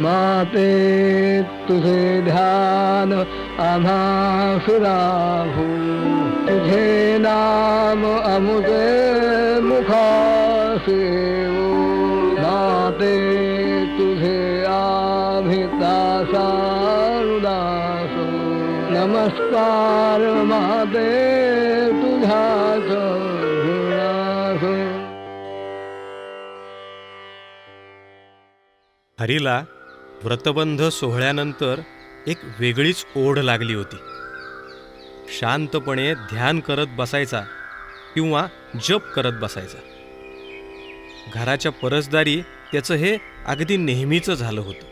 माते तुझे ध्यान आम्हा सुराभू तुझे नाम अमुते मुखासे माते तुझे आभिदासा उदास नमस्कार माते तुझ्याच गुणास हरीला व्रतबंध सोहळ्यानंतर एक वेगळीच ओढ लागली होती. शांतपणे ध्यान करत बसायचा किंवा जप करत बसायचा. घराच्या परसदारी त्याचं हे अगदी नेहमीचं झालं होतं.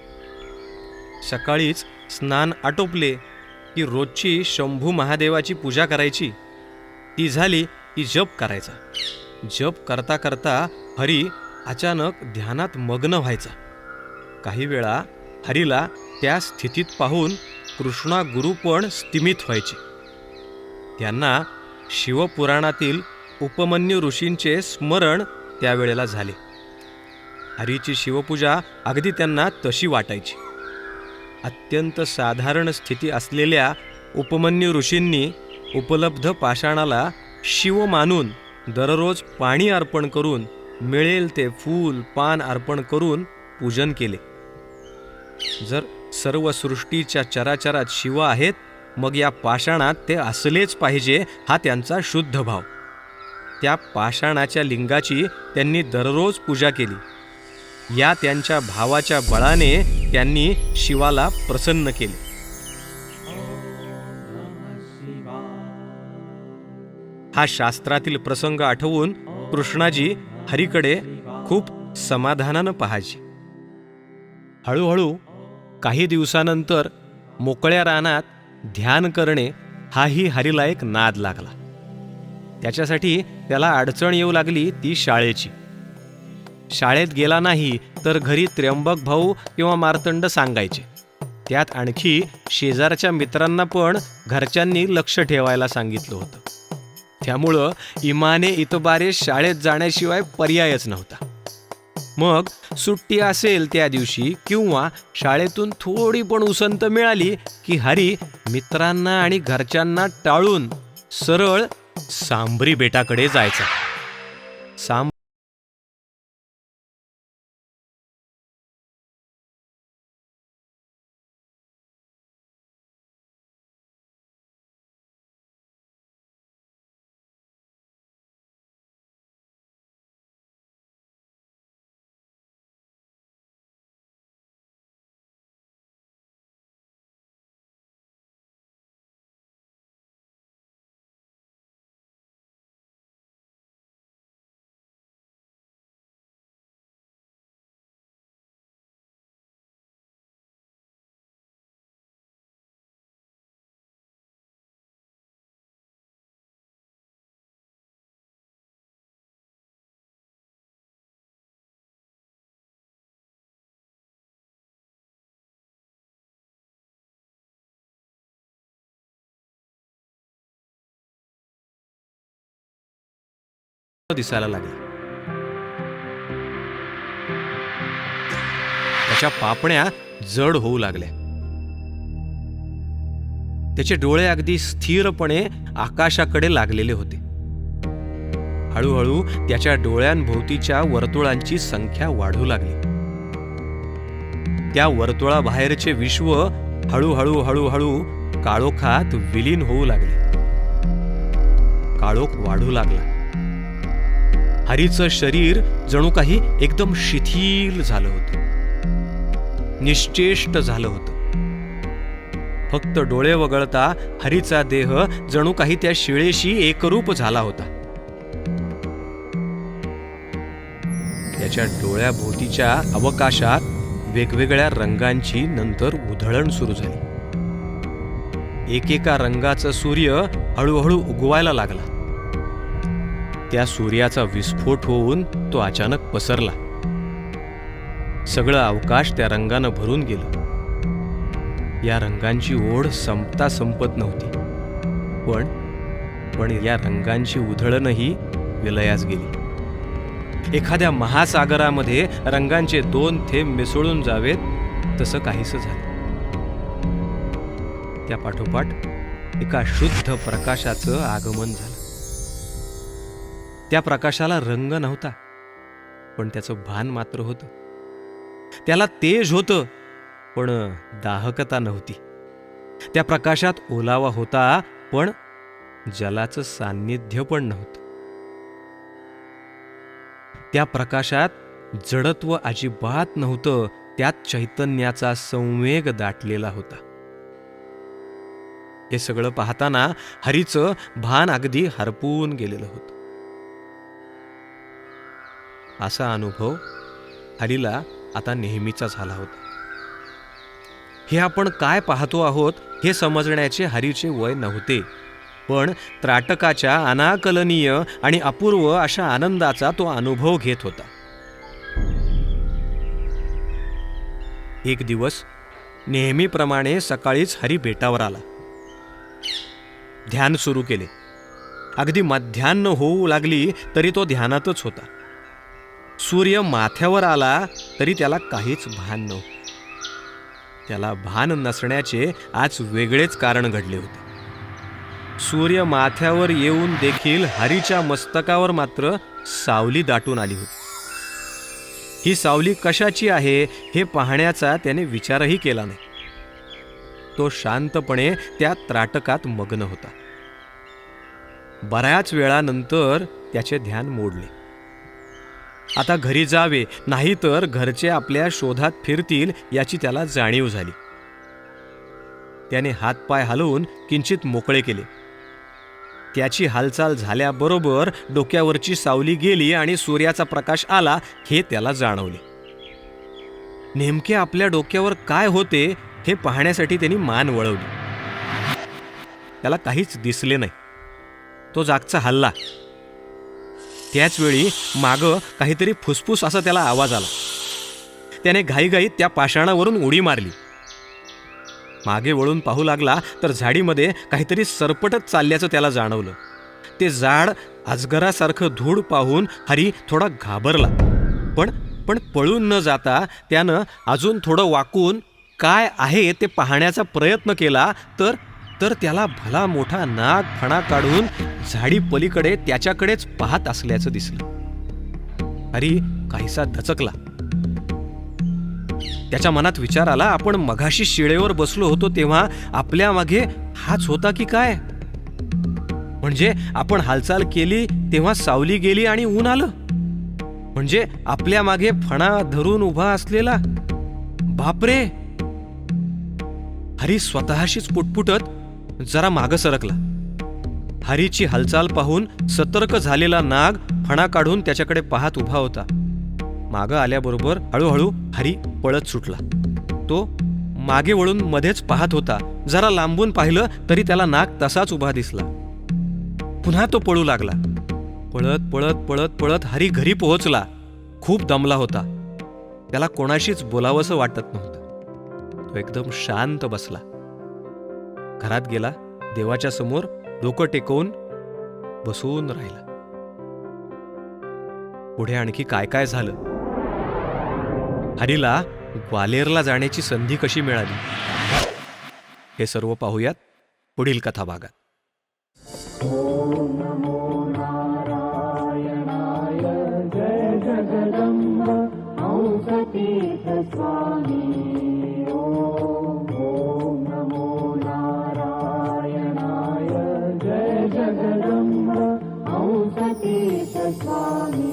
सकाळीच स्नान आटोपले की रोजची शंभू महादेवाची पूजा करायची. ती झाली की जप करायचा. जप करता करता हरी अचानक ध्यानात मग्न व्हायचा. काही वेळा हरीला त्या स्थितीत पाहून कृष्णा गुरु पण स्तिमित व्हायचे. त्यांना शिवपुराणातील उपमन्यू ऋषींचे स्मरण त्यावेळेला झाले. हरीची शिवपूजा अगदी त्यांना तशी वाटायची. अत्यंत साधारण स्थिती असलेल्या उपमन्यू ऋषींनी उपलब्ध पाषाणाला शिव मानून दररोज पाणी अर्पण करून मिळेल ते फूल पान अर्पण करून पूजन केले. जर सर्व सृष्टीच्या चराचरात शिव आहेत मग या पाषाणात ते असलेच पाहिजे हा त्यांचा शुद्ध भाव. त्या पाषाणाच्या लिंगाची त्यांनी दररोज पूजा केली. या त्यांच्या भावाच्या बळाने त्यांनी शिवाला प्रसन्न केले. हा शास्त्रातील प्रसंग आठवून कृष्णाजी हरीकडे खूप समाधानानं पाहायचे. हळूहळू काही दिवसानंतर मोकळ्या रानात ध्यान करणे हाही हरीला एक नाद लागला. त्याच्यासाठी त्याला अडचण येऊ लागली ती शाळेची. शाळेत गेला नाही तर घरी त्र्यंबक भाऊ किंवा मार्तंड सांगायचे. त्यात आणखी शेजारच्या मित्रांना पण घरच्यांनी लक्ष ठेवायला सांगितलं होतं. त्यामुळं इमाने इतबारे शाळेत जाण्याशिवाय पर्यायच नव्हता. मग सुट्टी असेल त्या दिवशी किंवा शाळेतून थोडी पण उसंत मिळाली की हरी मित्रांना आणि घरच्यांना टाळून सरळ सांबरी बेटाकडे जायचा. सांब दिसायला लागला. त्याच्या पापण्या जड होऊ लागल्या. त्याचे डोळे अगदी स्थिरपणे आकाशाकडे लागलेले होते. हळूहळू त्याच्या डोळ्यांभोवतीच्या वर्तुळांची संख्या वाढू लागली. त्या वर्तुळाबाहेरचे विश्व हळूहळू हळूहळू काळोखात विलीन होऊ लागले. काळोख वाढू लागला. हरीचं शरीर जणू काही एकदम शिथिल झालं होतं. निश्चेष्ट झालं होतं. फक्त डोळे वगळता हरीचा देह जणू काही त्या शिळेशी एकरूप झाला होता. त्याच्या डोळ्याभोवतीच्या अवकाशात वेगवेगळ्या रंगांची नंतर उधळण सुरू झाली. एकेका रंगाचा सूर्य हळूहळू उगवायला लागला. त्या सूर्याचा विस्फोट होऊन तो अचानक पसरला. सगळं अवकाश त्या रंगानं भरून गेलं. या रंगांची ओढ संपता संपत नव्हती. पण पण या रंगांची उधळणही विलयास गेली. एखाद्या महासागरामध्ये रंगांचे दोन थेंब मिसळून जावेत तसं काहीसं झालं. त्या पाठोपाठ एका शुद्ध प्रकाशाचं आगमन झालं. त्या प्रकाशाला रंग नव्हता पण त्याचं भान मात्र होतं. त्याला तेज होतं पण दाहकता नव्हती. त्या प्रकाशात ओलावा होता पण जलाचं सान्निध्य पण नव्हतं. त्या प्रकाशात जडत्व अजिबात नव्हतं त्यात चैतन्याचा संवेग दाटलेला होता. हे सगळं पाहताना हरीचं भान अगदी हरपून गेलेलं होतं. असा अनुभव हरीला आता नेहमीचा झाला होता. हे आपण काय पाहतो आहोत हे समजण्याचे हरीचे वय नव्हते पण त्राटकाच्या अनाकलनीय आणि अपूर्व अशा आनंदाचा तो अनुभव घेत होता. एक दिवस नेहमीप्रमाणे सकाळीच हरी बेटावर आला. ध्यान सुरू केले. अगदी मध्यान्न होऊ लागली तरी तो ध्यानातच होता. सूर्य माथ्यावर आला तरी त्याला काहीच भान नव्हतं. त्याला भान नसण्याचे आज वेगळेच कारण घडले होते. सूर्य माथ्यावर येऊन देखील हरीच्या मस्तकावर मात्र सावली दाटून आली होती. ही सावली कशाची आहे हे पाहण्याचा त्याने विचारही केला नाही. तो शांतपणे त्या त्राटकात मग्न होता. बऱ्याच वेळानंतर त्याचे ध्यान मोडले. आता घरी जावे नाहीतर घरचे आपल्या शोधात फिरतील याची त्याला जाणीव झाली. त्याने हातपाय हलवून किंचित मोकळे केले. त्याची हालचाल झाल्याबरोबर डोक्यावरची सावली गेली आणि सूर्याचा प्रकाश आला हे त्याला जाणवले. नेमके आपल्या डोक्यावर काय होते हे पाहण्यासाठी त्यांनी मान वळवली. त्याला काहीच दिसले नाही. तो जागचा हल्ला त्याचवेळी मागं काहीतरी फुसफुस असा त्याला आवाज आला. त्याने घाईघाईत त्या पाषाणावरून उडी मारली. मागे वळून पाहू लागला तर झाडीमध्ये काहीतरी सरपटत चालल्याचं त्याला जाणवलं. ते झाड अजगरासारखं धूळ पाहून हरी थोडा घाबरला. पण पण पळून न जाता त्यानं अजून थोडं वाकून काय आहे ते पाहण्याचा प्रयत्न केला तर तर त्याला भला मोठा नाग फणा काढून झाडी पलीकडे त्याच्याकडेच पाहत असल्याचं दिसलं. हरी काहीसा धचकला. त्याच्या मनात विचार आला आपण मघाशी शिळेवर बसलो होतो तेव्हा आपल्या मागे हाच होता की काय? म्हणजे आपण हालचाल केली तेव्हा सावली गेली आणि ऊन आलं. म्हणजे आपल्या मागे फणा धरून उभा असलेला. बापरे! हरी स्वतःशीच पुटपुटत जरा मागं सरकला. हरीची हालचाल पाहून सतर्क झालेला नाग फणा काढून त्याच्याकडे पाहत उभा होता. मागं आल्याबरोबर हळूहळू हरी पळत सुटला. तो मागे वळून मध्येच पाहत होता. जरा लांबून पाहिलं तरी त्याला नाग तसाच उभा दिसला. पुन्हा तो पळू लागला. पळत पळत पळत पळत हरी घरी पोहोचला. खूप दमला होता. त्याला कोणाशीच बोलावंसं वाटत नव्हतं. तो एकदम शांत बसला. घरात गेला देवाच्या समोर डोकं टेकवून बसून राहिला. पुढे आणखी काय काय झालं? हरीला ग्वालेरला जाण्याची संधी कशी मिळाली? हे सर्व पाहूयात पुढील कथा भागात जय जगदंब स्वामी. Islamic.